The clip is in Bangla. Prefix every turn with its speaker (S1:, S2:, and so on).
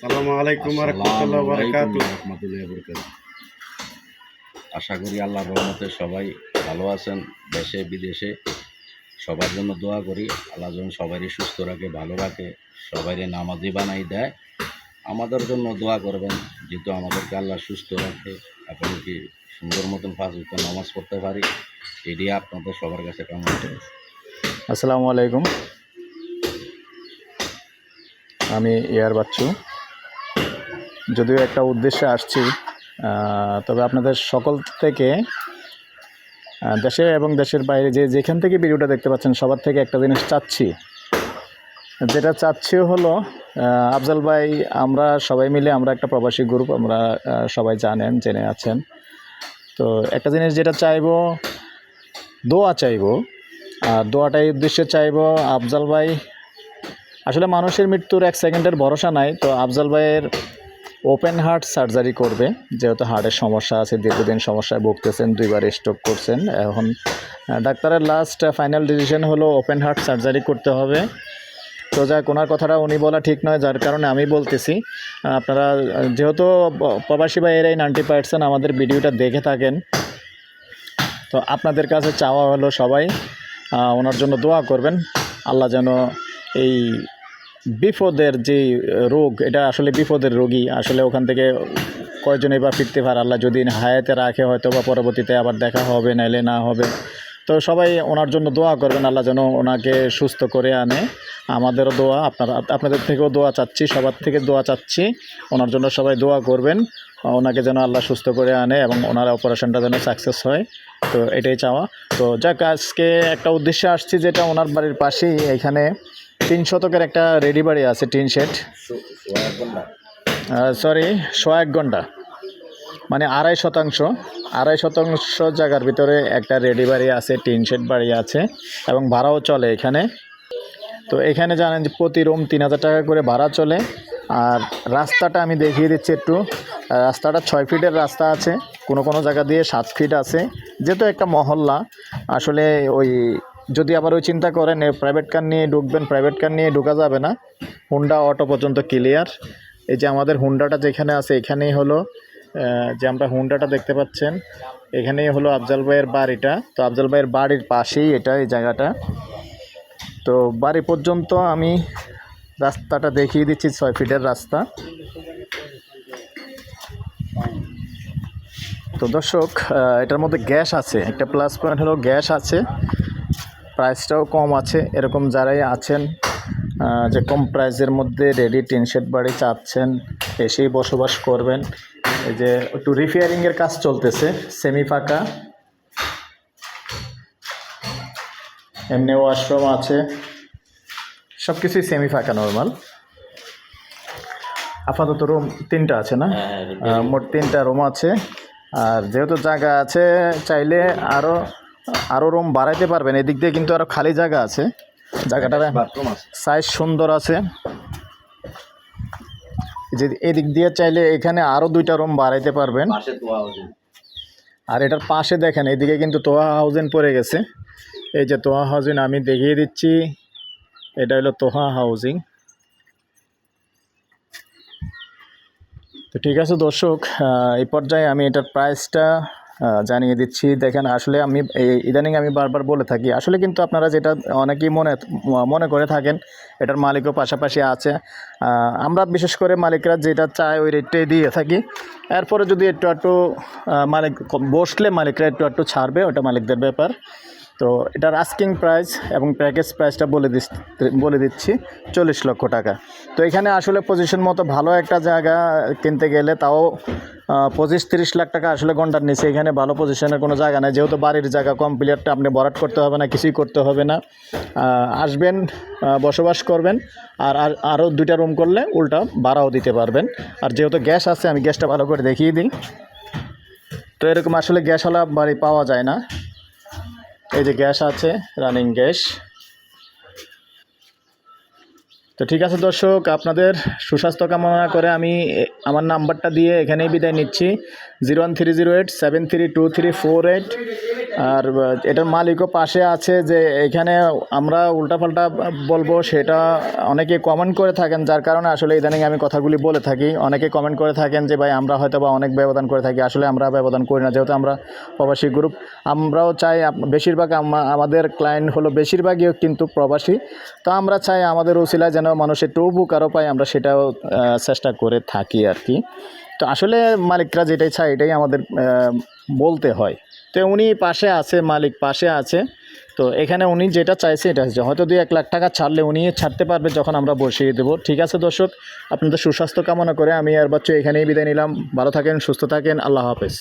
S1: সালামু আলাইকুম রহমতুল্লাহ বারকাত
S2: আশা করি আল্লাহ রহমতে সবাই ভালো আছেন দেশে বিদেশে। সবার জন্য দোয়া করি আল্লাহ যেন সবারই সুস্থ রাখে ভালো রাখে সবারই নামাজি বানাই দেয়। আমাদের জন্য দোয়া করবেন যেহেতু আমাদেরকে আল্লাহ সুস্থ রাখে। এখন কি সুন্দর মতন পাঁচ নামাজ পড়তে পারি এটি আপনাদের সবার কাছে কেমন
S3: আসসালামু আলাইকুম। আমি ইয়ার বাচ্চু। যদিও একটা উদ্দেশ্যে আসছি তবে আপনাদের সকল থেকে দেশে এবং দেশের বাইরে যে যেখান থেকে ভিডিওটা দেখতে পাচ্ছেন, সবার থেকে একটা জিনিস চাচ্ছি। যেটা চাচ্ছি হলো আফজাল ভাই, আমরা সবাই মিলে আমরা একটা প্রবাসী গ্রুপ, আমরা সবাই জানেন, জেনে আছেন। তো একটা জিনিস যেটা চাইব, দোয়া চাইব, আর দোয়াটাই উদ্দেশ্যে চাইব, আফজাল ভাই, আসলে মানুষের মৃত্যুর এক সেকেন্ডের ভরসা নাই, তো আফজাল ভাইয়ের ওপেন হার্ট সার্জারি করবে, যেহেতু হার্টের সমস্যা আছে, দীর্ঘদিন সমস্যায় ভুগতেছেন, দুইবার স্ট্রোক করছেন। এখন ডাক্তারের লাস্ট ফাইনাল ডিসিশন হলো ওপেন হার্ট সার্জারি করতে হবে। তো যাক, ওনার কথাটা উনি বলা ঠিক নয়, যার কারণে আমি বলতেছি। আপনারা যেহেতু ব- প্রবাসী ভাইয়েরাই নাইনটি পার্সেন্ট আমাদের ভিডিওটা দেখে থাকেন, তো আপনাদের কাছে চাওয়া হলো সবাই ওনার জন্য দোয়া করবেন। আল্লাহ যেন এই বিপদের যে রোগ, এটা আসলে বিপদের রোগী। আসলে ওখান থেকে কয়জন এবার ফিরতে পারে? আল্লাহ যদি হায়াতে রাখে হয়তো বা পরবর্তীতে আবার দেখা হবে, নাইলে না হবে। তো সবাই ওনার জন্য দোয়া করবেন, আল্লাহ যেন ওনাকে সুস্থ করে আনে। আমাদেরও দোয়া, আপনারা, আপনাদের থেকেও দোয়া চাচ্ছি, সবার থেকে দোয়া চাচ্ছি। ওনার জন্য সবাই দোয়া করবেন, ওনাকে যেন আল্লাহ সুস্থ করে আনে এবং ওনার অপারেশনটা যেন সাকসেস হয়। তো এটাই চাওয়া। তো যাক, আজকে একটা উদ্দেশ্যে আসছি, যেটা ওনার বাড়ির পাশেই, এখানে তিন শতকের একটা রেডি বাড়ি আছে টিন শেড। সরি শো এক ঘণ্টা। মানে আড়াই শতাংশ আড়াই শতাংশ জায়গার ভিতরে একটা রেডি বাড়ি আছে টিন শেড বাড়ি আছে এবং ভাড়াও চলে এখানে। তো এখানে জানেন যে প্রতি রুম তিন হাজার টাকা করে ভাড়া চলে। আর রাস্তাটা আমি দেখিয়ে দিচ্ছি একটু। রাস্তাটা ছয় ফিটের রাস্তা আছে কোনো কোনো জায়গা দিয়ে সাত ফিট আছে। যেহেতু একটা মহল্লা আসলে ওই যদি আবার ওই চিন্তা করেন প্রাইভেট কার নিয়ে ঢুকবেন প্রাইভেট কার নিয়ে ঢোকা যাবে না। হুন্ডা অটো পর্যন্ত ক্লিয়ার এই যে আমাদের হুন্ডাটা যেখানে আছে, এখানেই হলো যে আমরা হুন্ডাটা দেখতে পাচ্ছেন, এখানেই হলো আফজাল ভাইয়ের বাড়িটা। তো আফজাল ভাইয়ের বাড়ির পাশেই এটা, এই জায়গাটা। তো বাড়ি পর্যন্ত আমি রাস্তাটা দেখিয়ে দিচ্ছি, ছয় ফিটের রাস্তা। তো দর্শক এটার মধ্যে গ্যাস আছে। একটা প্লাস পয়েন্ট হলো গ্যাস আছে। প্রাইসটাও কম আছে। এরকম যারাই আছেন যে কম প্রাইসের মধ্যে রেডি টিন শেড বাড়ি চাচ্ছেন এসেই বসবাস করবেন। এই যে একটু রিপেয়ারিংয়ের কাজ চলতেছে সেমি ফাঁকা। এমনি ওয়াশরুম আছে। সব কিছুই সেমি ফাঁকা নর্মাল আপাতত রুম তিনটা আছে না? মোট তিনটা রুম আছে। আর যেহেতু জায়গা আছে চাইলে আরও আরও রুম বাড়াইতে পারবেন। এদিক দিয়ে কিন্তু আরও খালি জায়গা আছে।
S2: আছে।
S3: সাইজ সুন্দর আছে। যে এদিক দিয়ে চাইলে এখানে আরও দুইটা রুম বাড়াইতে পারবেন। আর এটার পাশে দেখেন এদিকে কিন্তু তোহা হাউজিং পড়ে গেছে। এই যে তোহা হাউজিং আমি দেখিয়ে দিচ্ছি। এটা হলো তোহা হাউজিং তো ঠিক আছে দর্শক এই পর্যায়ে আমি এটার প্রাইসটা জানিয়ে দিচ্ছি। দেখেন, আসলে আমি ইদানিং আমি বারবার বলে থাকি, আসলে কিন্তু আপনারা যেটা অনেকেই মনে মনে করে থাকেন, এটার মালিকও পাশাপাশি আছে। আমরা বিশেষ করে মালিকরা যেটা চায় ওই রেটটাই দিয়ে থাকি। এরপরে যদি একটু একটু মালিক বসলে মালিকরা একটু একটু ছাড়বে, ওটা মালিকদের ব্যাপার। তো এটার আস্কিং প্রাইস এবং প্যাকেজ প্রাইসটা বলে দিস বলে দিচ্ছি, চল্লিশ লক্ষ টাকা। তো এখানে আসলে পজিশন মতো ভালো একটা জায়গা কিনতে গেলে তাও পঁচিশ তিরিশ লাখ টাকা আসলে ঘণ্টার নিচে। এখানে ভালো পজিশনের কোনো জায়গা নেই। যেহেতু বাড়ির জায়গা কমপ্লিটটা আপনি বরাট করতে হবে না, কিছুই করতে হবে না। আসবেন বসবাস করবেন, আর আর আরও দুইটা রুম করলে উল্টা ভাড়াও দিতে পারবেন। আর যেহেতু গ্যাস আছে, আমি গ্যাসটা ভালো করে দেখিয়ে দিই। তো এরকম আসলে গ্যাসওয়ালা বাড়ি পাওয়া যায় না। এই যে গ্যাস আছে, রানিং গ্যাস। তো ঠিক আছে দর্শক, আপনাদের সুস্বাস্থ্য কামনা করে আমি আমার নাম্বারটা দিয়ে এখানেই বিদায় নিচ্ছি। Zero one three zero eight seven three two three four eight. আর এটার মালিকও পাশে আছে যে এখানে আমরা উল্টাপাল্টা বলব, সেটা অনেকে কমেন্ট করে থাকেন, যার কারণে আসলে ইদানিং আমি কথাগুলি বলে থাকি। অনেকে কমেন্ট করে থাকেন যে, ভাই, আমরা হয়তো বা অনেক ব্যবধান করে থাকি। আসলে আমরা ব্যবধান করি না, যেহেতু আমরা প্রবাসী গ্রুপ আমরাও চাই বেশিরভাগ আমাদের ক্লায়েন্ট হলো বেশিরভাগই কিন্তু প্রবাসী। তো আমরা চাই আমাদের উসিলায় যেন মানুষ একটু উপকারও পায়, আমরা সেটাও চেষ্টা করে থাকি আর কি। তো আসলে মালিকরা যেটাই চায় এটাই আমাদের বলতে হয়। তো উনি পাশে আছে, মালিক পাশে আছে। তো এখানে উনি যেটা চাইছে এটা হচ্ছে, হয়তো দুই এক লাখ টাকা ছাড়লে উনি ছাড়তে পারবে যখন আমরা বসিয়ে দেবো। ঠিক আছে দর্শক, আপনাদের সুস্বাস্থ্য কামনা করে আমি আর বাচ্চা এখানেই বিদায় নিলাম। ভালো থাকেন, সুস্থ থাকেন, আল্লাহ হাফেজ।